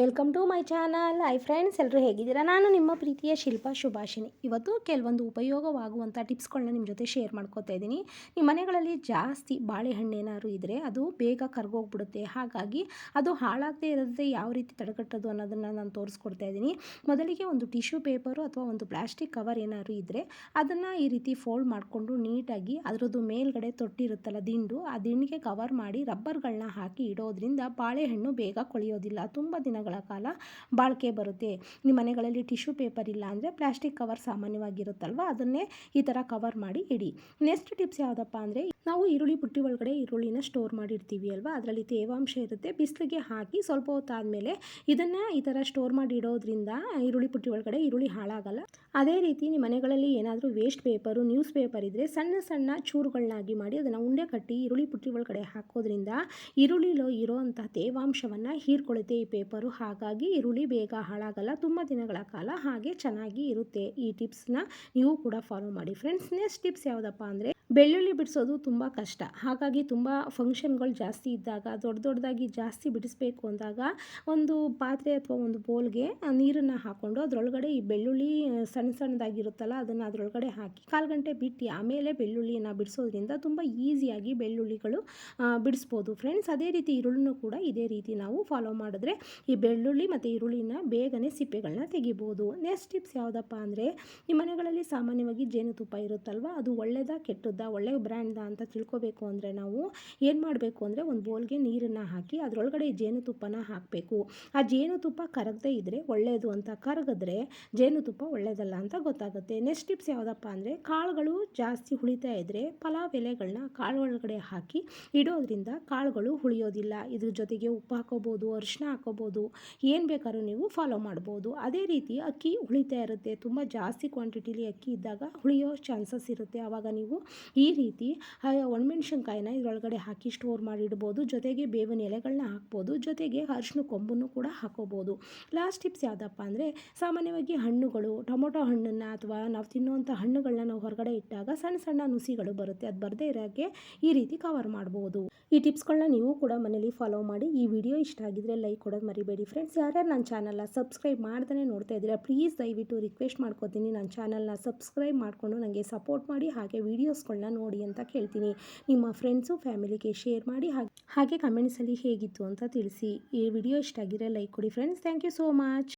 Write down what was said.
Welcome to my channel. Hi friends ಎಲ್ಲರೂ ಹೇಗಿದ್ದೀರಾ? ನಾನು ನಿಮ್ಮ ಪ್ರೀತಿಯ ಶಿಲ್ಪಾ ಶುಭಾಷಿಣಿ ಇವತ್ತು ಕೆಲವೊಂದು ಉಪಯೋಗವಾಗುವಂಥ ಟಿಪ್ಸ್ಗಳನ್ನ ನಿಮ್ಮ ಜೊತೆ ಶೇರ್ ಮಾಡ್ಕೋತಾ ಇದ್ದೀನಿ. ನಿಮ್ಮ ಮನೆಗಳಲ್ಲಿ ಜಾಸ್ತಿ ಬಾಳೆಹಣ್ಣು ಏನಾದ್ರು ಇದ್ದರೆ ಅದು ಬೇಗ ಕರ್ಗೋಗ್ಬಿಡುತ್ತೆ. ಹಾಗಾಗಿ ಅದು ಹಾಳಾಗದೇ ಇರೋದೇ ಯಾವ ರೀತಿ ತಡೆಗಟ್ಟೋದು ಅನ್ನೋದನ್ನು ನಾನು ತೋರಿಸ್ಕೊಡ್ತಾ ಇದ್ದೀನಿ. ಮೊದಲಿಗೆ ಒಂದು ಟಿಶ್ಯೂ ಪೇಪರು ಅಥವಾ ಒಂದು ಪ್ಲಾಸ್ಟಿಕ್ ಕವರ್ ಏನಾದ್ರು ಇದ್ದರೆ ಅದನ್ನು ಈ ರೀತಿ ಫೋಲ್ಡ್ ಮಾಡಿಕೊಂಡು ನೀಟಾಗಿ ಅದರದ್ದು ಮೇಲ್ಗಡೆ ತೊಟ್ಟಿರುತ್ತಲ್ಲ ದಿಂಡು, ಆ ದಿಂಡಿಗೆ ಕವರ್ ಮಾಡಿ ರಬ್ಬರ್ಗಳನ್ನ ಹಾಕಿ ಇಡೋದ್ರಿಂದ ಬಾಳೆಹಣ್ಣು ಬೇಗ ಕೊಳೆಯೋದಿಲ್ಲ. ತುಂಬ ದಿನಗಳ ಕಾಲ ಬಾಳಿಕೆ ಬರುತ್ತೆ. ನಿಮ್ಮ ಮನೆಗಳಲ್ಲಿ ಟಿಶ್ಯೂ ಪೇಪರ್ ಇಲ್ಲ ಅಂದರೆ ಪ್ಲಾಸ್ಟಿಕ್ ಕವರ್ ಸಾಮಾನ್ಯವಾಗಿರುತ್ತಲ್ವ? ಅದನ್ನೇ ಈ ಥರ ಕವರ್ ಮಾಡಿ ಇಡಿ. ನೆಕ್ಸ್ಟ್ ಟಿಪ್ಸ್ ಯಾವುದಪ್ಪ ಅಂದರೆ ನಾವು ಈರುಳ್ಳಿ ಪುಟ್ಟಿ ಒಳಗಡೆ ಈರುಳ್ಳಿನ ಸ್ಟೋರ್ ಮಾಡಿರ್ತೀವಿ ಅಲ್ವಾ? ಅದರಲ್ಲಿ ತೇವಾಂಶ ಇರುತ್ತೆ. ಬಿಸಿಲಿಗೆ ಹಾಕಿ ಸ್ವಲ್ಪ ಹೊತ್ತಾದಮೇಲೆ ಇದನ್ನು ಈ ಥರ ಸ್ಟೋರ್ ಮಾಡಿ ಇಡೋದ್ರಿಂದ ಈರುಳ್ಳಿ ಪುಟ್ಟಿ ಒಳಗಡೆ ಈರುಳ್ಳಿ ಹಾಳಾಗಲ್ಲ. ಅದೇ ರೀತಿ ನಿಮ್ಮ ಮನೆಗಳಲ್ಲಿ ಏನಾದರೂ ವೇಸ್ಟ್ ಪೇಪರು ನ್ಯೂಸ್ ಪೇಪರ್ ಇದ್ದರೆ ಸಣ್ಣ ಸಣ್ಣ ಚೂರುಗಳನ್ನಾಗಿ ಮಾಡಿ ಅದನ್ನು ಉಂಡೆ ಕಟ್ಟಿ ಈರುಳ್ಳಿ ಪುಟ್ಟಿ ಒಳಗಡೆ ಹಾಕೋದ್ರಿಂದ ಈರುಳ್ಳಿಲೋ ಇರೋವಂಥ ತೇವಾಂಶವನ್ನು ಹೀರ್ಕೊಳ್ಳುತ್ತೆ ಈ ಪೇಪರು ಹಾಗಾಗಿ ಈರುಳ್ಳಿ ಬೇಗ ಹಾಳಾಗಲ್ಲ, ತುಂಬ ದಿನಗಳ ಕಾಲ ಹಾಗೆ ಚೆನ್ನಾಗಿ ಇರುತ್ತೆ. ಈ ಟಿಪ್ಸ್ನ ನೀವು ಕೂಡ ಫಾಲೋ ಮಾಡಿ. ಫ್ರೆಂಡ್ಸ್ ನೆಕ್ಸ್ಟ್ ಟಿಪ್ಸ್ ಯಾವುದಪ್ಪ ಅಂದರೆ ಬೆಳ್ಳುಳ್ಳಿ ಬಿಡಿಸೋದು ತುಂಬ ಕಷ್ಟ. ಹಾಗಾಗಿ ತುಂಬ ಫಂಕ್ಷನ್ಗಳು ಜಾಸ್ತಿ ಇದ್ದಾಗ, ದೊಡ್ಡ ದೊಡ್ಡದಾಗಿ ಜಾಸ್ತಿ ಬಿಡಿಸ್ಬೇಕು ಅಂದಾಗ ಒಂದು ಪಾತ್ರೆ ಅಥವಾ ಒಂದು ಬೋಲ್ಗೆ ನೀರನ್ನು ಹಾಕ್ಕೊಂಡು ಅದರೊಳಗಡೆ ಈ ಬೆಳ್ಳುಳ್ಳಿ ಸಣ್ಣ ಸಣ್ಣದಾಗಿರುತ್ತಲ್ಲ, ಅದನ್ನು ಅದರೊಳಗಡೆ ಹಾಕಿ ಕಾಲು ಗಂಟೆ ಬಿಟ್ಟು ಆಮೇಲೆ ಬೆಳ್ಳುಳ್ಳಿಯನ್ನು ಬಿಡಿಸೋದ್ರಿಂದ ತುಂಬ ಈಸಿಯಾಗಿ ಬೆಳ್ಳುಳ್ಳಿಗಳು ಬಿಡಿಸ್ಬೋದು. ಫ್ರೆಂಡ್ಸ್ ಅದೇ ರೀತಿ ಈರುಳ್ಳಿನೂ ಕೂಡ ಇದೇ ರೀತಿ ನಾವು ಫಾಲೋ ಮಾಡಿದ್ರೆ ಈ ಬೆಳ್ಳುಳ್ಳಿ ಮತ್ತು ಈರುಳ್ಳಿನ ಬೇಗನೆ ಸಿಪ್ಪೆಗಳನ್ನ ತೆಗಿಬೋದು. ನೆಕ್ಸ್ಟ್ ಟಿಪ್ಸ್ ಯಾವುದಪ್ಪ ಅಂದರೆ, ಈ ಮನೆಗಳಲ್ಲಿ ಸಾಮಾನ್ಯವಾಗಿ ಜೇನುತುಪ್ಪ ಇರುತ್ತಲ್ವ, ಅದು ಒಳ್ಳೆಯದಾ ಕೆಟ್ಟದ್ದಾ, ಒಳ್ಳೆಯ ಬ್ರ್ಯಾಂಡ್ದ ಅಂತ ತಿಳ್ಕೊಬೇಕು ಅಂದರೆ ನಾವು ಏನು ಮಾಡಬೇಕು ಅಂದರೆ ಒಂದು ಬೋಲ್ಗೆ ನೀರನ್ನು ಹಾಕಿ ಅದರೊಳಗಡೆ ಜೇನುತುಪ್ಪನ ಹಾಕಬೇಕು. ಆ ಜೇನುತುಪ್ಪ ಕರಗದೇ ಇದ್ದರೆ ಒಳ್ಳೆಯದು ಅಂತ ಕರಗಿದ್ರೆ ಜೇನುತುಪ್ಪ ಒಳ್ಳೆಯದಲ್ಲ ಅಂತ ಗೊತ್ತಾಗುತ್ತೆ. ನೆಕ್ಸ್ಟ್ ಟಿಪ್ಸ್ ಯಾವುದಪ್ಪ ಅಂದರೆ ಕಾಳುಗಳು ಜಾಸ್ತಿ ಹುಳಿತಾ ಇದ್ದರೆ ಪಲಾವ್ ಎಲೆಗಳನ್ನ ಕಾಳು ಒಳಗಡೆ ಹಾಕಿ ಇಡೋದ್ರಿಂದ ಕಾಳುಗಳು ಹುಳಿಯೋದಿಲ್ಲ. ಇದ್ರ ಜೊತೆಗೆ ಉಪ್ಪು ಹಾಕೋಬೋದು ಅರಿಶಿನ ಹಾಕೋಬೋದು, ಏನು ಬೇಕಾದ್ರೂ ನೀವು ಫಾಲೋ ಮಾಡ್ಬೋದು. ಅದೇ ರೀತಿ ಅಕ್ಕಿ ಹುಳಿತಾ ಇರುತ್ತೆ. ತುಂಬ ಜಾಸ್ತಿ ಕ್ವಾಂಟಿಟಿಲಿ ಅಕ್ಕಿ ಇದ್ದಾಗ ಹುಳಿಯೋ ಚಾನ್ಸಸ್ ಇರುತ್ತೆ. ಆವಾಗ ನೀವು ಈ ರೀತಿ ಒಣಮೆಣ್ಸಿನ್ಕಾಯಿನ ಇದರೊಳಗಡೆ ಹಾಕಿ ಸ್ಟೋರ್ ಮಾಡಿ ಇಡ್ಬೋದು. ಜೊತೆಗೆ ಬೇವಿನ ಎಲೆಗಳನ್ನ ಹಾಕ್ಬೋದು. ಜೊತೆಗೆ ಅರಿಶಿನ ಕೊಂಬನ್ನು ಕೂಡ ಹಾಕೋಬೋದು. ಲಾಸ್ಟ್ ಟಿಪ್ಸ್ ಯಾವುದಪ್ಪ ಅಂದರೆ ಸಾಮಾನ್ಯವಾಗಿ ಹಣ್ಣುಗಳು, ಟೊಮೊಟೊ ಹಣ್ಣನ್ನು ಅಥವಾ ನಾವು ತಿನ್ನುವಂಥ ಹಣ್ಣುಗಳನ್ನ ನಾವು ಹೊರಗಡೆ ಇಟ್ಟಾಗ ಸಣ್ಣ ಸಣ್ಣ ನುಸಿಗಳು ಬರುತ್ತೆ. ಅದು ಬರದೇ ಇರೋಕ್ಕೆ ಈ ರೀತಿ ಕವರ್ ಮಾಡ್ಬೋದು. ಈ ಟಿಪ್ಸ್ಗಳನ್ನ ನೀವು ಕೂಡ ಮನೇಲಿ ಫಾಲೋ ಮಾಡಿ. ಈ ವಿಡಿಯೋ ಇಷ್ಟ ಆಗಿದ್ರೆ ಲೈಕ್ ಕೊಡೋದು ಮರಿಬೇಡಿ ಫ್ರೆಂಡ್ಸ್ ಯಾರ್ಯಾರು ನನ್ನ ಚಾನಲ್ನ ಸಬ್ಸ್ಕ್ರೈಬ್ ಮಾಡ್ದೇ ನೋಡ್ತಾ ಇದ್ದೀರಾ ಪ್ಲೀಸ್ ದಯವಿಟ್ಟು ರಿಕ್ವೆಸ್ಟ್ ಮಾಡ್ಕೋತೀನಿ. ನನ್ನ ಚಾನಲ್ನ ಸಬ್ಸ್ಕ್ರೈಬ್ ಮಾಡಿಕೊಂಡು ನನಗೆ ಸಪೋರ್ಟ್ ಮಾಡಿ, ಹಾಗೆ ವೀಡಿಯೋಸ್ಗಳನ್ನ ನೋಡಿ ಅಂತ ಕೇಳ್ತೀನಿ. ನಿಮ್ಮ ಫ್ರೆಂಡ್ಸು ಫ್ಯಾಮಿಲಿಗೆ ಶೇರ್ ಮಾಡಿ, ಹಾಗೆ ಹಾಗೆ ಕಮೆಂಟ್ಸಲ್ಲಿ ಹೇಗಿತ್ತು ಅಂತ ತಿಳಿಸಿ. ಈ ವಿಡಿಯೋ ಇಷ್ಟ ಆಗಿದ್ರೆ ಲೈಕ್ ಕೊಡಿ friends thank you so much